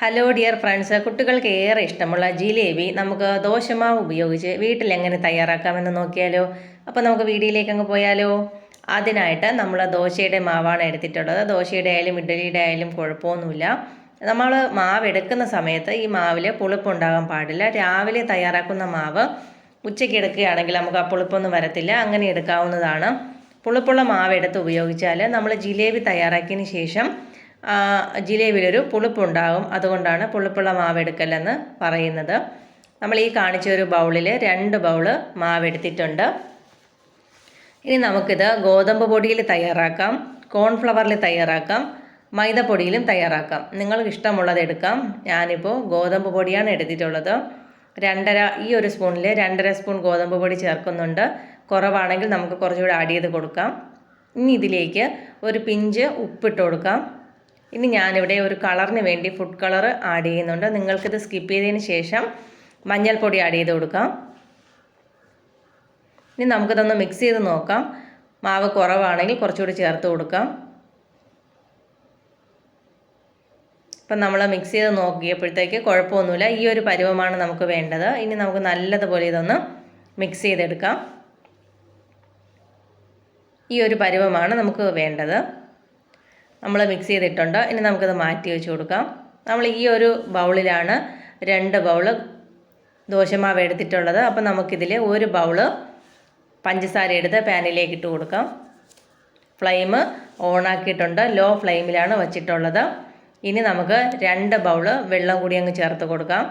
Hello dear friends കുട്ടികൾക്ക് ഏറെ ഇഷ്ടമുള്ള ജിലേബി നമുക്ക് ദോശമാവ് ഉപയോഗിച്ച് വീട്ടിൽ എങ്ങനെ തയ്യാറാക്കാമെന്ന് നോക്കിയാലോ? അപ്പോൾ നമുക്ക് വീഡിയോയിലേക്ക് അങ്ങ് പോയാലോ? അതിനായിട്ട് നമ്മൾ ദോശയുടെ മാവാണ് എടുത്തിട്ടുള്ളത്. ദോശയുടെ ആയാലും ഇഡ്ഡലിയുടെ ആയാലും കുഴപ്പമൊന്നുമില്ല. നമ്മൾ മാവ് എടുക്കുന്ന സമയത്ത് ഈ മാവിൽ പുളിപ്പുണ്ടാകാൻ പാടില്ല. രാവിലെ തയ്യാറാക്കുന്ന മാവ് ഉച്ചയ്ക്ക് എടുക്കുകയാണെങ്കിൽ നമുക്ക് ആ പുളിപ്പൊന്നും വരത്തില്ല. അങ്ങനെ എടുക്കാവുന്നതാണ്. പുളിപ്പുള്ള മാവ് എടുത്ത് ഉപയോഗിച്ചാൽ നമ്മൾ ജിലേബി തയ്യാറാക്കിയതിന് ശേഷം ജിലേബിയിലൊരു പുളിപ്പുണ്ടാകും. അതുകൊണ്ടാണ് പുളിപ്പുള്ള മാവ് എടുക്കലെന്ന് പറയുന്നത്. നമ്മൾ ഈ കാണിച്ച ഒരു ബൗളിൽ രണ്ട് ബൗൾ മാവ് എടുത്തിട്ടുണ്ട് ഇനി നമുക്കിത് ഗോതമ്പ് പൊടിയിൽ തയ്യാറാക്കാം കോൺഫ്ലവറിൽ തയ്യാറാക്കാം മൈദപ്പൊടിയിലും തയ്യാറാക്കാം. നിങ്ങൾക്ക് ഇഷ്ടമുള്ളത് എടുക്കാം. ഞാനിപ്പോൾ ഗോതമ്പ് പൊടിയാണ് എടുത്തിട്ടുള്ളത്. രണ്ടര ഈ ഒരു സ്പൂണിൽ രണ്ടര സ്പൂൺ ഗോതമ്പ് പൊടി ചേർക്കുന്നുണ്ട്. കുറവാണെങ്കിൽ നമുക്ക് കുറച്ചുകൂടി ആഡ് ചെയ്ത് കൊടുക്കാം. ഇനി ഇതിലേക്ക് ഒരു പിഞ്ച് ഉപ്പിട്ട് കൊടുക്കാം. ഇനി ഞാനിവിടെ ഒരു കളറിന് വേണ്ടി ഫുഡ് കളർ ആഡ് ചെയ്യുന്നുണ്ട്. നിങ്ങൾക്കിത് സ്കിപ്പ് ചെയ്തതിന് ശേഷം മഞ്ഞൾപ്പൊടി ആഡ് ചെയ്ത് കൊടുക്കാം. ഇനി നമുക്കിതൊന്ന് മിക്സ് ചെയ്ത് നോക്കാം. മാവ് കുറവാണെങ്കിൽ കുറച്ചുകൂടി ചേർത്ത് കൊടുക്കാം. ഇപ്പം നമ്മൾ മിക്സ് ചെയ്ത് നോക്കിയപ്പോഴത്തേക്ക് കുഴപ്പമൊന്നുമില്ല. ഈ ഒരു പരുവമാണ് നമുക്ക് വേണ്ടത്. ഇനി നമുക്ക് നല്ലതുപോലെ ഇതൊന്ന് മിക്സ് ചെയ്തെടുക്കാം. ഈ ഒരു പരുവമാണ് നമുക്ക് വേണ്ടത്. നമ്മൾ മിക്സ് ചെയ്തിട്ടുണ്ട്. ഇനി നമുക്കത് മാറ്റി വെച്ച് കൊടുക്കാം. നമ്മൾ ഈ ഒരു ബൗളിലാണ് രണ്ട് ബൗൾ ദോശമാവ് എടുത്തിട്ടുള്ളത്. അപ്പോൾ നമുക്കിതിൽ ഒരു ബൗൾ പഞ്ചസാര എടുത്ത് പാനിലേക്ക് ഇട്ട് കൊടുക്കാം. ഫ്ലെയിം ഓണാക്കിയിട്ടുണ്ട് ലോ ഫ്ലെയിമിലാണ് വച്ചിട്ടുള്ളത്. ഇനി നമുക്ക് രണ്ട് ബൗൾ വെള്ളം കൂടി അങ്ങ് ചേർത്ത് കൊടുക്കാം.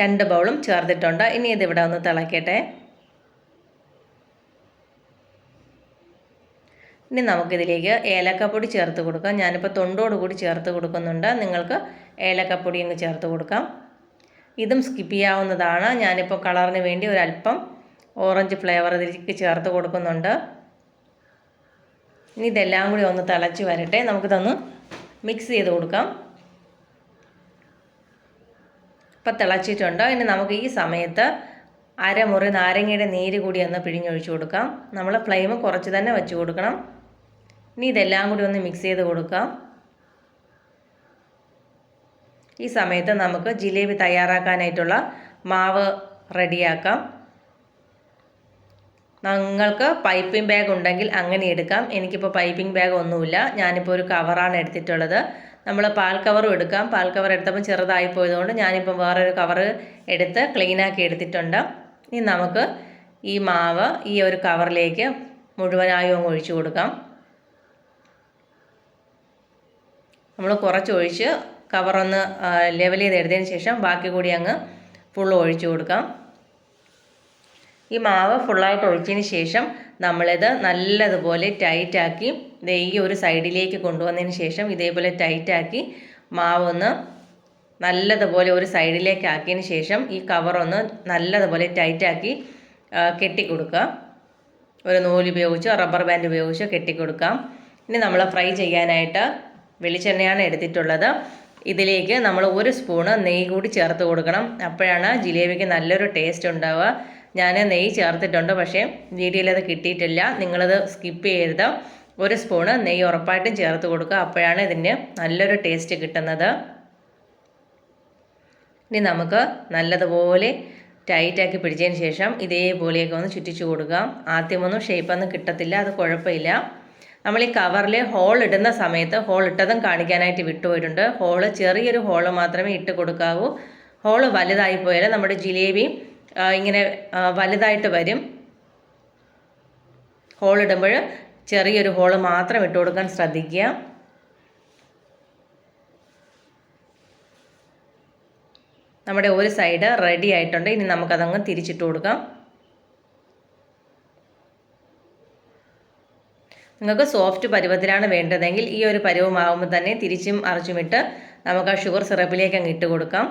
രണ്ട് ബൗളും ചേർത്തിട്ടുണ്ട്. ഇനി ഇതിവിടെ ഒന്ന് തിളക്കട്ടെ. ഇനി നമുക്കിതിലേക്ക് ഏലക്കപ്പൊടി ചേർത്ത് കൊടുക്കാം. ഞാനിപ്പോൾ തൊണ്ടോട് കൂടി ചേർത്ത് കൊടുക്കുന്നുണ്ട്. നിങ്ങൾക്ക് ഏലക്കപ്പൊടി അങ്ങ് ചേർത്ത് കൊടുക്കാം. ഇതും സ്കിപ്പ് ചെയ്യാവുന്നതാണ്. ഞാനിപ്പോൾ കളറിന് വേണ്ടി ഒരല്പം ഓറഞ്ച് ഫ്ലേവർ ഇതിലേക്ക് ചേർത്ത് കൊടുക്കുന്നുണ്ട്. ഇനി ഇതെല്ലാം കൂടി ഒന്ന് തിളച്ച് വരട്ടെ. നമുക്കിതൊന്ന് മിക്സ് ചെയ്ത് കൊടുക്കാം. ഇപ്പം തിളച്ചിട്ടുണ്ട്. ഇനി നമുക്ക് ഈ സമയത്ത് അരമുറി നാരങ്ങയുടെ നീര് കൂടി ഒന്ന് പിഴിഞ്ഞൊഴിച്ച് കൊടുക്കാം. നമ്മൾ ഫ്ലെയിം കുറച്ച് തന്നെ വെച്ച് കൊടുക്കണം. ഇനി ഇതെല്ലാം കൂടി ഒന്ന് മിക്സ് ചെയ്ത് കൊടുക്കാം. ഈ സമയത്ത് നമുക്ക് ജിലേബി തയ്യാറാക്കാനായിട്ടുള്ള മാവ് റെഡിയാക്കാം. നിങ്ങൾക്ക് പൈപ്പിംഗ് ബാഗ് ഉണ്ടെങ്കിൽ അങ്ങനെ എടുക്കാം. എനിക്കിപ്പോൾ പൈപ്പിംഗ് ബാഗ് ഒന്നുമില്ല. ഞാനിപ്പോൾ ഒരു കവറാണ് എടുത്തിട്ടുള്ളത്. നമ്മൾ പാൽ കവറും എടുക്കാം. പാൽ കവർ എടുത്തപ്പോൾ ചെറുതായി പോയതുകൊണ്ട് ഞാനിപ്പോൾ വേറൊരു കവർ എടുത്ത് ക്ലീനാക്കി എടുത്തിട്ടുണ്ട്. ഇനി നമുക്ക് ഈ മാവ് ഈ ഒരു കവറിലേക്ക് മുഴുവനായും ഒഴിച്ചു കൊടുക്കാം. നമ്മൾ കുറച്ച് ഒഴിച്ച് കവറൊന്ന് ലെവൽ ചെയ്ത് എടുത്തതിന് ശേഷം ബാക്കി കൂടി അങ്ങ് ഫുൾ ഒഴിച്ചു കൊടുക്കാം. ഈ മാവ് ഫുള്ളായിട്ട് ഒഴിച്ചതിന് ശേഷം നമ്മളിത് നല്ലതുപോലെ ടൈറ്റാക്കി ഈ ഒരു സൈഡിലേക്ക് കൊണ്ടുവന്നതിന് ശേഷം ഇതേപോലെ ടൈറ്റാക്കി മാവ് ഒന്ന് നല്ലതുപോലെ ഒരു സൈഡിലേക്ക് ആക്കിയതിന് ശേഷം ഈ കവറൊന്ന് നല്ലതുപോലെ ടൈറ്റാക്കി കെട്ടിക്കൊടുക്കുക. ഒരു നൂൽ ഉപയോഗിച്ചോ റബ്ബർ ബാൻഡ് ഉപയോഗിച്ചോ കെട്ടിക്കൊടുക്കാം. ഇനി നമ്മൾ ഫ്രൈ ചെയ്യാനായിട്ട് വെളിച്ചെണ്ണയാണ് എടുത്തിട്ടുള്ളത്. ഇതിലേക്ക് നമ്മൾ ഒരു സ്പൂണ് നെയ്യ് കൂടി ചേർത്ത് കൊടുക്കണം. അപ്പോഴാണ് ജിലേബിക്ക് നല്ലൊരു ടേസ്റ്റ് ഉണ്ടാവുക. ഞാൻ നെയ്യ് ചേർത്തിട്ടുണ്ട് പക്ഷേ വീഡിയോയിൽ അത് കിട്ടിയിട്ടില്ല. നിങ്ങളത് സ്കിപ്പ് ചെയ്യരുത്. ഒരു സ്പൂണ് നെയ്യ് ഉറപ്പായിട്ടും ചേർത്ത് കൊടുക്കുക. അപ്പോഴാണ് ഇതിന് നല്ലൊരു ടേസ്റ്റ് കിട്ടുന്നത്. ഇനി നമുക്ക് നല്ലതുപോലെ ടൈറ്റാക്കി പിടിച്ചതിന് ശേഷം ഇതേപോലെയൊക്കെ ഒന്ന് ചുറ്റിച്ചു കൊടുക്കാം. ആദ്യമൊന്നും ഷേപ്പൊന്നും കിട്ടത്തില്ല. അത് കുഴപ്പമില്ല. നമ്മൾ ഈ കവറിൽ ഹോൾ ഇടുന്ന സമയത്ത് ഹോൾ ഇട്ടതും കാണിക്കാനായിട്ട് വിട്ടുപോയിട്ടുണ്ട്. ഹോൾ ചെറിയൊരു ഹോൾ മാത്രമേ ഇട്ട് കൊടുക്കാവൂ. ഹോൾ വലുതായി പോയാൽ നമ്മുടെ ജിലേബി ഇങ്ങനെ വലുതായിട്ട് വരും. ഹോൾ ഇടുമ്പോൾ ചെറിയൊരു ഹോൾ മാത്രം ഇട്ട് കൊടുക്കാൻ ശ്രദ്ധിക്കുക. നമ്മുടെ ഒരു സൈഡ് റെഡി ആയിട്ടുണ്ട്. ഇനി നമുക്കതങ്ങ് തിരിച്ചിട്ട് കൊടുക്കാം. നിങ്ങൾക്ക് സോഫ്റ്റ് പരുവത്തിലാണ് വേണ്ടതെങ്കിൽ ഈ ഒരു പരുവമാകുമ്പോൾ തന്നെ തിരിച്ചും അറച്ചുമിട്ട് നമുക്ക് ആ ഷുഗർ സിറപ്പിലേക്ക് അങ്ങ് ഇട്ട് കൊടുക്കാം.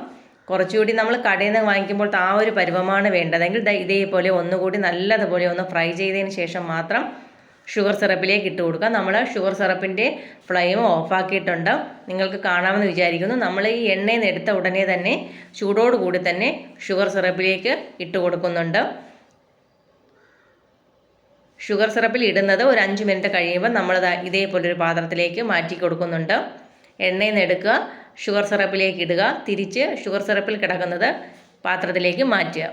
കുറച്ചുകൂടി നമ്മൾ കടയിൽ നിന്ന് വാങ്ങിക്കുമ്പോൾ ആ ഒരു പരുവമാണ് വേണ്ടതെങ്കിൽ ഇതേപോലെ ഒന്നുകൂടി നല്ലതുപോലെ ഒന്ന് ഫ്രൈ ചെയ്തതിന് ശേഷം മാത്രം ഷുഗർ സിറപ്പിലേക്ക് ഇട്ട് കൊടുക്കുക. നമ്മൾ ഷുഗർ സിറപ്പിന്റെ ഫ്ലെയിം ഓഫാക്കിയിട്ടുണ്ട് നിങ്ങൾക്ക് കാണാമെന്ന് വിചാരിക്കുന്നു. നമ്മൾ ഈ എണ്ണയിൽ നിന്ന് എടുത്ത ഉടനെ തന്നെ ചൂടോടുകൂടി തന്നെ ഷുഗർ സിറപ്പിലേക്ക് ഇട്ട് കൊടുക്കുന്നുണ്ട്. ഷുഗർ സിറപ്പിൽ ഇടുന്നത് ഒരു അഞ്ച് മിനിറ്റ് കഴിയുമ്പോൾ നമ്മൾ ഇതേപോലൊരു പാത്രത്തിലേക്ക് മാറ്റി കൊടുക്കുന്നുണ്ട്. എണ്ണയിൽ നിന്ന് എടുക്കുക ഷുഗർ സിറപ്പിലേക്ക് ഇടുക തിരിച്ച് ഷുഗർ സിറപ്പിൽ കിടക്കുന്നത് പാത്രത്തിലേക്ക് മാറ്റുക.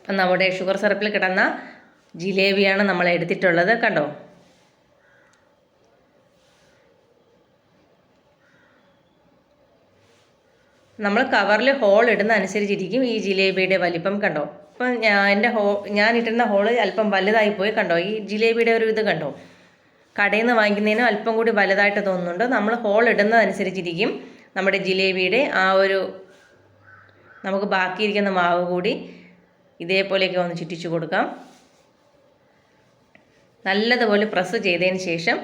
അപ്പം നമ്മുടെ ഷുഗർ സിറപ്പിൽ കിടന്ന ജിലേബിയാണ് നമ്മൾ എടുത്തിട്ടുള്ളത് കണ്ടോ? നമ്മൾ കവറിൽ ഹോൾ ഇടുന്ന അനുസരിച്ചിരിക്കും ഈ ജിലേബിയുടെ വലിപ്പം കണ്ടോ? ഇപ്പം ഞാൻ എന്റെ ഹോ ഞാൻ ഇട്ടിരുന്ന ഹോൾ അല്പം വലുതായി പോയി കണ്ടോ? ഈ ജിലേബിയുടെ ഒരു ഇത് കണ്ടോ? കടയിൽ നിന്ന് വാങ്ങിക്കുന്നതിനും അല്പം കൂടി വലുതായിട്ട് തോന്നുന്നുണ്ട്. നമ്മൾ ഹോൾ ഇടുന്നതനുസരിച്ചിരിക്കും നമ്മുടെ ജിലേബിയുടെ ആ ഒരു നമുക്ക് ബാക്കിയിരിക്കുന്ന മാവ് കൂടി ഇതേപോലെയൊക്കെ ഒന്ന് ചുറ്റിച്ചു കൊടുക്കാം. നല്ലതുപോലെ പ്രസ് ചെയ്തതിന് ശേഷം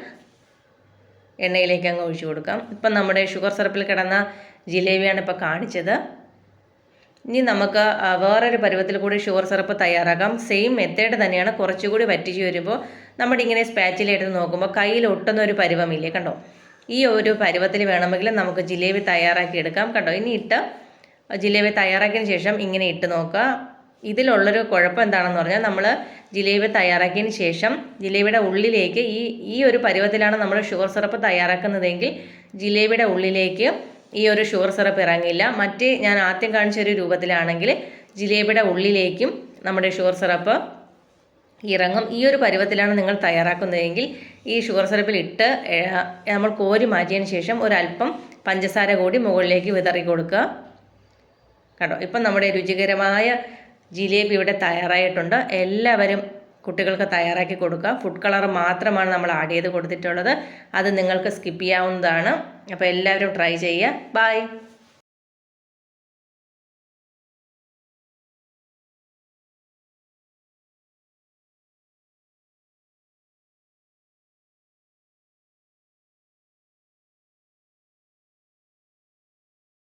എണ്ണയിലേക്ക് അങ്ങ് ഒഴിച്ചു കൊടുക്കാം. ഇപ്പം നമ്മുടെ ഷുഗർ സിറപ്പിൽ കിടന്ന ജിലേബിയാണ് ഇപ്പോൾ കാണിച്ചത്. ഇനി നമുക്ക് വേറൊരു പരുവത്തിൽ കൂടി ഷുഗർ സിറപ്പ് തയ്യാറാക്കാം. സെയിം മെത്തേഡ് തന്നെയാണ് കുറച്ചുകൂടി വറ്റിച്ച് വരുമ്പോൾ നമ്മുടെ ഇങ്ങനെ സ്പാച്ചിലെടുത്ത് നോക്കുമ്പോൾ കയ്യിൽ ഒട്ടുന്ന ഒരു പരുവമില്ലേ കണ്ടോ? ഈ ഒരു പരുവത്തിൽ വേണമെങ്കിൽ നമുക്ക് ജിലേബി തയ്യാറാക്കി എടുക്കാം കണ്ടോ? ഇനി ഇട്ട് ജിലേബി തയ്യാറാക്കിയതിന് ശേഷം ഇങ്ങനെ ഇട്ട് നോക്കുക. ഇതിലുള്ളൊരു കുഴപ്പം എന്താണെന്ന് പറഞ്ഞാൽ നമ്മൾ ജിലേബി തയ്യാറാക്കിയതിന് ശേഷം ജിലേബിയുടെ ഉള്ളിലേക്ക് ഈ ഈ ഒരു പരുവത്തിലാണ് നമ്മൾ ഷുഗർ സിറപ്പ് തയ്യാറാക്കുന്നതെങ്കിൽ ജിലേബിയുടെ ഉള്ളിലേക്ക് ഈ ഒരു ഷുഗർ സിറപ്പ് ഇറങ്ങില്ല. മറ്റ് ഞാൻ ആദ്യം കാണിച്ച ഒരു രൂപത്തിലാണെങ്കിൽ ജിലേബിയുടെ ഉള്ളിലേക്കും നമ്മുടെ ഷുഗർ സിറപ്പ് ഇറങ്ങും. ഈ ഒരു പരുവത്തിലാണ് നിങ്ങൾ തയ്യാറാക്കുന്നതെങ്കിൽ ഈ ഷുഗർ സിറപ്പിൽ ഇട്ട് നമ്മൾ കോരി മാറ്റിയതിന് ശേഷം ഒരല്പം പഞ്ചസാര കൂടി മുകളിലേക്ക് വിതറി കൊടുക്കുക. കേട്ടോ ഇപ്പം നമ്മുടെ രുചികരമായ ജിലേബി ഇവിടെ തയ്യാറായിട്ടുണ്ട്. എല്ലാവരും കുട്ടികൾക്ക് തയ്യാറാക്കി കൊടുക്കുക. ഫുഡ് കളർ മാത്രമാണ് നമ്മൾ ആഡ് ചെയ്ത് കൊടുത്തിട്ടുള്ളത്. അത് നിങ്ങൾക്ക് സ്കിപ്പ് ചെയ്യാവുന്നതാണ്. അപ്പോൾ എല്ലാവരും ട്രൈ ചെയ്യുക. ബൈ